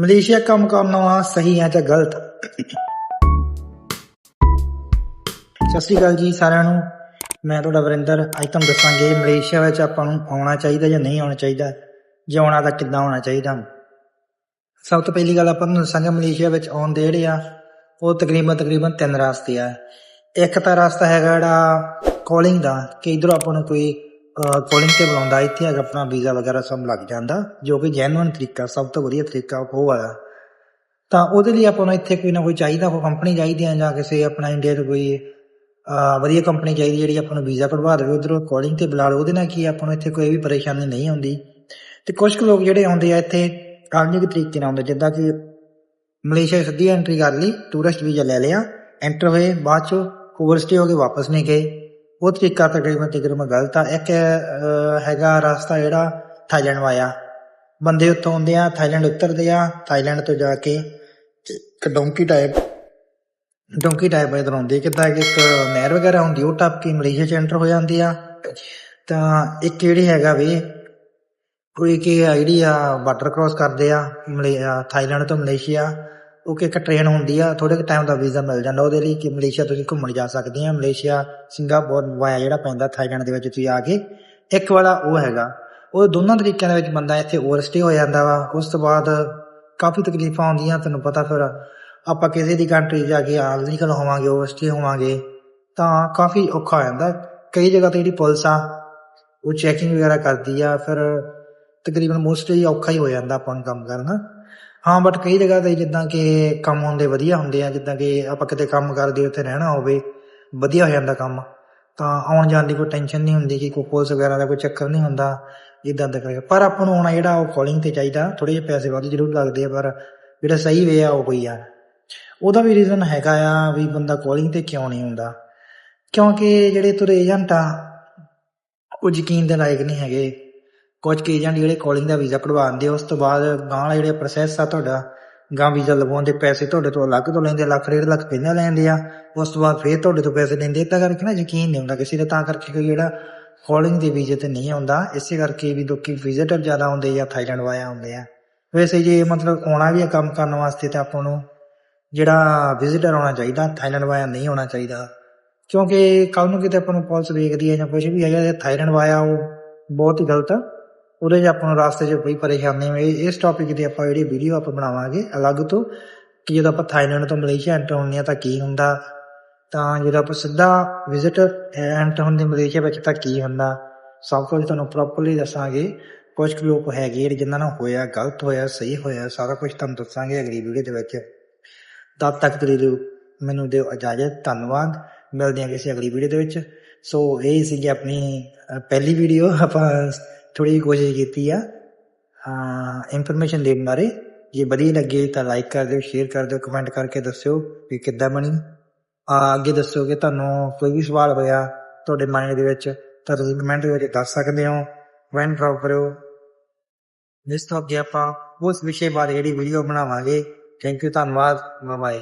Malaysia ਕੰਮ ਕਰਨਾ ਸਹੀ ਹੈ ਜਾਂ ਗਲਤ? ਸਤਿ ਸ਼੍ਰੀ ਅਕਾਲ ਜੀ ਸਾਰਿਆਂ ਨੂੰ। ਮੈਂ ਤੁਹਾਡਾ ਵਰਿੰਦਰ। ਅੱਜ ਤੁਹਾਨੂੰ ਦੱਸਾਂਗੇ ਮਲੇਸ਼ੀਆ ਵਿੱਚ ਆਪਾਂ ਨੂੰ ਆਉਣਾ ਚਾਹੀਦਾ ਜਾਂ ਨਹੀਂ ਆਉਣਾ ਚਾਹੀਦਾ, ਜੇ ਆਉਣਾ ਤਾਂ ਕਿੱਦਾਂ ਆਉਣਾ ਚਾਹੀਦਾ। ਸਭ ਤੋਂ ਪਹਿਲੀ ਗੱਲ ਆਪਾਂ ਨੂੰ ਦੱਸਾਂਗੇ ਮਲੇਸ਼ੀਆ ਵਿੱਚ ਆਉਣ ਦੇ ਜਿਹੜੇ ਆ, ਉਹ ਤਕਰੀਬਨ ਤਕਰੀਬਨ ਤਿੰਨ ਰਸਤੇ ਆ। ਇੱਕ ਤਾਂ ਰਸਤਾ ਹੈਗਾ ਜਿਹੜਾ ਕਾਲਿੰਗ ਦਾ, ਕਿ ਇਧਰੋਂ ਆਪਾਂ ਨੂੰ ਕੋਈ ਕਾਲਿੰਗ ਤੇ ਬੁਲਾਉਂਦਾ, ਇੱਥੇ ਹੈਗਾ ਆਪਣਾ ਵੀਜ਼ਾ ਵਗੈਰਾ ਸਭ ਲੱਗ ਜਾਂਦਾ, ਜੋ ਕਿ ਜੈਨੂਇਨ ਤਰੀਕਾ, ਸਭ ਤੋਂ ਵਧੀਆ ਤਰੀਕਾ ਉਹ ਆ। ਤਾਂ ਉਹਦੇ ਲਈ ਆਪਾਂ ਨੂੰ ਇੱਥੇ ਕੋਈ ਨਾ ਕੋਈ ਚਾਹੀਦਾ, ਕੋਈ ਕੰਪਨੀ ਚਾਹੀਦੀ ਹੈ ਜਾਂ ਕਿਸੇ ਆਪਣਾ ਇੰਡੀਆ 'ਚ ਕੋਈ ਵਧੀਆ ਕੰਪਨੀ ਚਾਹੀਦੀ ਜਿਹੜੀ ਆਪਾਂ ਨੂੰ ਵੀਜ਼ਾ ਕਢਵਾ ਦੇਵੇ। ਉਧਰੋਂ ਕਾਲਿੰਗ ਤੇ ਬੁਲਾ ਲਓ, ਉਹਦੇ ਨਾਲ ਕੀ ਆਪਾਂ ਨੂੰ ਇੱਥੇ ਕੋਈ ਵੀ ਪਰੇਸ਼ਾਨੀ ਨਹੀਂ ਆਉਂਦੀ। ਤੇ ਕੁਝ ਕੁ ਲੋਕ ਜਿਹੜੇ ਆਉਂਦੇ ਆ ਇੱਥੇ ਕਾਨੂੰਨੀ ਤਰੀਕੇ ਨਾਲ ਆਉਂਦੇ ਜਿੱਦਾਂ ਕਿ ਮਲੇਸ਼ੀਆ ਸਿੱਧੀ ਐਂਟਰੀ ਕਰ ਲਈ ਟੂਰਿਸਟ ਵੀਜ਼ਾ ਲੈ ਲਿਆ ਐਂਟਰ ਹੋਏ, ਬਾਅਦ ਚ ਓਵਰਸਟੇ ਹੋ ਕੇ ਵਾਪਸ ਨਹੀਂ ਗਏ। ਉਹ ਤਰੀਕਾ ਤਕਰੀਬਨ ਤਕਰੀਬਨ ਗਲਤ ਆ। ਇੱਕ ਅਹ, ਹੈਗਾ ਰਸਤਾ ਜਿਹੜਾ ਥਾਈਲੈਂਡ ਵਾਇਆ ਬੰਦੇ ਉੱਥੋਂ ਆਉਂਦੇ ਆ ਥਾਈਲੈਂਡ ਉਤਰਦੇ ਆ ਥਾਈਲੈਂਡ ਤੋਂ ਜਾ ਕੇ ਇੱਕ ਡੋਂਕੀ ਟਾਈਪ ਡੋਂਕੀ ਟਾਈਪ ਇਧਰ ਆਉਂਦੇ ਕਿੱਦਾਂ ਕਿ ਇੱਕ ਨਹਿਰ ਵਗੈਰਾ ਹੁੰਦੀ ਉਹ ਟੱਪ ਕੇ ਮਲੇਸ਼ੀਆ ਚ ਐਂਟਰ ਹੋ ਜਾਂਦੇ ਆ। ਤਾਂ ਇੱਕ ਜਿਹੜੀ ਹੈਗਾ ਵੀ ਕੋਈ ਕਿ ਆ ਜਿਹੜੀ ਆ ਬਾਰਡਰ ਕ੍ਰਾਸ ਕਰਦੇ ਆ ਮਲੇ ਆ, ਥਾਈਲੈਂਡ ਤੋਂ ਮਲੇਸ਼ੀਆ। ਉਹ ਕਿ ਇੱਕ ਟ੍ਰੇਨ ਹੁੰਦੀ ਆ ਥੋੜੇ ਕੁ ਟਾਈਮ ਦਾ ਵੀਜ਼ਾ ਮਿਲ ਜਾਂਦਾ, ਉਹਦੇ ਲਈ ਕਿ ਮਲੇਸ਼ੀਆ ਤੁਸੀਂ ਘੁੰਮਣ ਜਾ ਸਕਦੇ ਆ। ਮਲੇਸ਼ੀਆ, ਸਿੰਗਾਪੁਰ, ਵਾਇਆ ਜਿਹੜਾ ਪੈਂਦਾ ਥਾਈਲੈਂਡ ਦੇ ਵਿੱਚ ਤੁਸੀਂ ਆ ਕੇ, ਇੱਕ ਵਾਲਾ ਉਹ ਹੈਗਾ। ਉਹ ਦੋਨਾਂ ਤਰੀਕਿਆਂ ਦੇ ਵਿੱਚ ਬੰਦਾ ਇੱਥੇ ਓਵਰਸਟੇ ਹੋ ਜਾਂਦਾ ਵਾ। ਉਸ ਤੋਂ ਬਾਅਦ ਕਾਫੀ ਤਕਲੀਫਾਂ ਆਉਂਦੀਆਂ, ਤੁਹਾਨੂੰ ਪਤਾ ਫਿਰ ਆਪਾਂ ਕਿਸੇ ਦੀ ਕੰਟਰੀ ਜਾ ਕੇ ਆਲਨੀਕਲ ਹੋਵਾਂਗੇ ਓਵਰਸਟੇ ਹੋਵਾਂਗੇ, ਤਾਂ ਕਾਫੀ ਔਖਾ ਹੋ ਜਾਂਦਾ। ਕਈ ਜਗ੍ਹਾ ਤੇ ਜਿਹੜੀ ਪੁਲਿਸ ਆ, ਉਹ ਚੈਕਿੰਗ ਵਗੈਰਾ ਕਰਦੀ ਆ, ਫਿਰ ਤਕਰੀਬਨ ਮੋਸਟਲੀ ਔਖਾ ਹੀ ਹੋ ਜਾਂਦਾ ਆਪਾਂ ਨੂੰ ਕੰਮ ਕਰਨਾ। ਹਾਂ ਬਟ ਕਈ ਜਗ੍ਹਾ ਤੇ ਜਿੱਦਾਂ ਕਿ ਕੰਮ ਹੁੰਦੇ ਵਧੀਆ ਹੁੰਦੇ ਆ, ਜਿੱਦਾਂ ਕਿ ਆਪਾਂ ਕਿਤੇ ਕੰਮ ਕਰਦੇ ਉੱਥੇ ਰਹਿਣਾ ਹੋਵੇ, ਵਧੀਆ ਹੋ ਜਾਂਦਾ ਕੰਮ। ਤਾਂ ਆਉਣ ਜਾਣ ਦੀ ਕੋਈ ਟੈਨਸ਼ਨ ਨਹੀਂ ਹੁੰਦੀ ਕਿ ਕੋਈ ਪੁਲਿਸ ਵਗੈਰਾ ਦਾ ਕੋਈ ਚੱਕਰ ਨਹੀਂ ਹੁੰਦਾ ਇਦਾਂ ਦਾ ਕਰਕੇ ਪਰ ਆਪਾਂ ਨੂੰ ਆਉਣਾ ਜਿਹੜਾ ਉਹ ਕਾਲਿੰਗ ਤੇ ਚਾਹੀਦਾ ਥੋੜੇ ਜਿਹੇ ਪੈਸੇ ਵੱਧ ਜ਼ਰੂਰ ਲੱਗਦੇ ਆ, ਪਰ ਜਿਹੜਾ ਸਹੀ ਵੇ ਆ ਉਹ ਕੋਈ ਆ। ਉਹਦਾ ਵੀ ਰੀਜ਼ਨ ਹੈਗਾ ਆ ਵੀ ਬੰਦਾ ਕਾਲਿੰਗ ਤੇ ਕਿਉਂ ਨਹੀਂ ਹੁੰਦਾ। ਕਿਉਂਕਿ ਜਿਹੜੇ ਤੁਰੇ ਏਜੰਟ ਆ, ਉਹ ਯਕੀਨ ਦੇ ਲਾਇਕ ਨਹੀਂ ਹੈਗੇ। ਕੁਝ ਕੁ ਏਜੰਟ ਜਿਹੜੇ ਕਾਲਿੰਗ ਦਾ ਵੀਜ਼ਾ ਕਢਵਾਉਂਦੇ ਉਸ ਤੋਂ ਬਾਅਦ ਗਾਂ ਵਾਲਾ ਜਿਹੜਾ ਪ੍ਰੋਸੈਸ ਆ ਤੁਹਾਡਾ ਗਾਂ ਵੀਜ਼ਾ ਲਵਾਉਣ ਦੇ ਪੈਸੇ ਤੁਹਾਡੇ ਤੋਂ ਅਲੱਗ ਤੋਂ ਲੈਂਦੇ ਲੱਖ ਡੇਢ ਲੱਖ ਪਹਿਲਾਂ ਲੈਂਦੇ ਆ, ਉਸ ਤੋਂ ਬਾਅਦ ਫੇਰ ਤੁਹਾਡੇ ਤੋਂ ਪੈਸੇ ਲੈਂਦੇ ਤਾਂ ਕਰਕੇ ਨਾ ਯਕੀਨ ਨਹੀਂ ਹੁੰਦਾ ਕਿਸੇ ਦਾ, ਤਾਂ ਕਰਕੇ ਕੋਈ ਜਿਹੜਾ ਕਾਲਿੰਗ ਦੇ ਵੀਜ਼ੇ ਤੇ ਨਹੀਂ ਆਉਂਦਾ, ਇਸੇ ਕਰਕੇ ਵੀ ਲੋਕੀ ਵਿਜ਼ਿਟਰ ਜ਼ਿਆਦਾ ਆਉਂਦੇ ਜਾਂ ਥਾਈਲੈਂਡ ਵਾਇਆ ਆਉਂਦੇ ਆ। ਵੈਸੇ ਜੇ ਮਤਲਬ ਆਉਣਾ ਵੀ ਆ ਕੰਮ ਕਰਨ ਵਾਸਤੇ ਤਾਂ ਆਪਾਂ ਨੂੰ ਜਿਹੜਾ ਵਿਜ਼ਿਟਰ ਆਉਣਾ ਚਾਹੀਦਾ ਥਾਈਲੈਂਡ ਵਾਇਆ ਨਹੀਂ ਆਉਣਾ ਚਾਹੀਦਾ। ਕਿਉਂਕਿ ਕੱਲ ਨੂੰ ਕਿਤੇ ਆਪਾਂ ਨੂੰ ਪੁਲਿਸ ਵੇਖਦੀ ਹੈ ਜਾਂ ਕੁਝ ਵੀ ਹੈਗਾ ਥਾਈਲੈਂਡ ਵਾਇਆ ਉਹ ਬਹੁਤ ਹੀ ਗਲਤ ਉਹਦੇ 'ਚ ਆਪਾਂ ਨੂੰ ਰਾਸਤੇ 'ਚ ਕੋਈ ਪਰੇਸ਼ਾਨੀ ਹੋਵੇ, ਇਸ ਟੌਪਿਕ ਦੀ ਆਪਾਂ ਜਿਹੜੀ ਵੀਡੀਓ ਆਪਾਂ ਬਣਾਵਾਂਗੇ, ਅਲੱਗ ਤੋਂ, ਕਿ ਜਦੋਂ ਆਪਾਂ ਥਾਈਲੈਂਡ ਤੋਂ ਮਲੇਸ਼ੀਆ ਐਂਟਰ ਹੁੰਦੇ ਆ ਤਾਂ ਕੀ ਹੁੰਦਾ? ਤਾਂ ਜਦੋਂ ਆਪਾਂ ਸਿੱਧਾ ਵਿਜ਼ਿਟਰ ਐਂਟਰ ਹੁੰਦੇ ਮਲੇਸ਼ੀਆ ਵਿੱਚ ਤਾਂ ਕੀ ਹੁੰਦਾ? ਸਭ ਕੁਝ ਤੁਹਾਨੂੰ ਪ੍ਰੋਪਰਲੀ ਦੱਸਾਂਗੇ। ਕੁਝ ਕੁ ਲੋਕ ਹੈਗੇ ਜਿਹੜੇ ਜਿਨ੍ਹਾਂ ਨਾਲ ਹੋਇਆ, ਗਲਤ ਹੋਇਆ, ਸਹੀ ਹੋਇਆ, ਸਾਰਾ ਕੁਝ ਤੁਹਾਨੂੰ ਦੱਸਾਂਗੇ ਅਗਲੀ ਵੀਡੀਓ ਦੇ ਵਿੱਚ। ਤਦ ਤੱਕ ਦੇ ਲਈ ਮੈਨੂੰ ਦਿਓ ਇਜਾਜ਼ਤ, ਧੰਨਵਾਦ। ਮਿਲਦੇ ਹਾਂ ਕਿਸੇ ਅਗਲੀ ਵੀਡੀਓ ਦੇ ਵਿੱਚ। ਸੋ ਇਹ ਸੀਗੀ ਆਪਣੀ ਪਹਿਲੀ ਵੀਡੀਓ ਆਪਾਂ ਥੋੜੀ ਜਿਹੀ ਕੋਸ਼ਿਸ਼ ਕੀਤੀ ਆ ਇਨਫੋਰਮੇਸ਼ਨ ਦੇਣ ਬਾਰੇ। ਜੇ ਵਧੀਆ ਲੱਗੇ ਤਾਂ ਲਾਈਕ ਕਰ ਦਿਓ ਸ਼ੇਅਰ ਕਰ ਦਿਓ ਕਮੈਂਟ ਕਰਕੇ ਦੱਸਿਓ ਵੀ ਕਿੱਦਾਂ ਬਣੀ। ਆ, ਅੱਗੇ ਦੱਸੋ ਕਿ ਤੁਹਾਨੂੰ ਕੋਈ ਵੀ ਸਵਾਲ ਹੋਇਆ ਤੁਹਾਡੇ ਮਾਈਂਡ ਦੇ ਵਿੱਚ, ਤਾਂ ਤੁਸੀਂ ਕਮੈਂਟ ਦੇ ਵਿੱਚ ਦੱਸ ਸਕਦੇ ਹੋ। ਵੈਨ ਡ੍ਰੌਪ ਕਰਿਓ। ਇਸ ਤੋਂ ਅੱਗੇ ਆਪਾਂ ਉਸ ਵਿਸ਼ੇ ਬਾਰੇ ਜਿਹੜੀ ਵੀਡੀਓ ਬਣਾਵਾਂਗੇ। ਥੈਂਕ ਯੂ ਧੰਨਵਾਦ। ਬਾਏ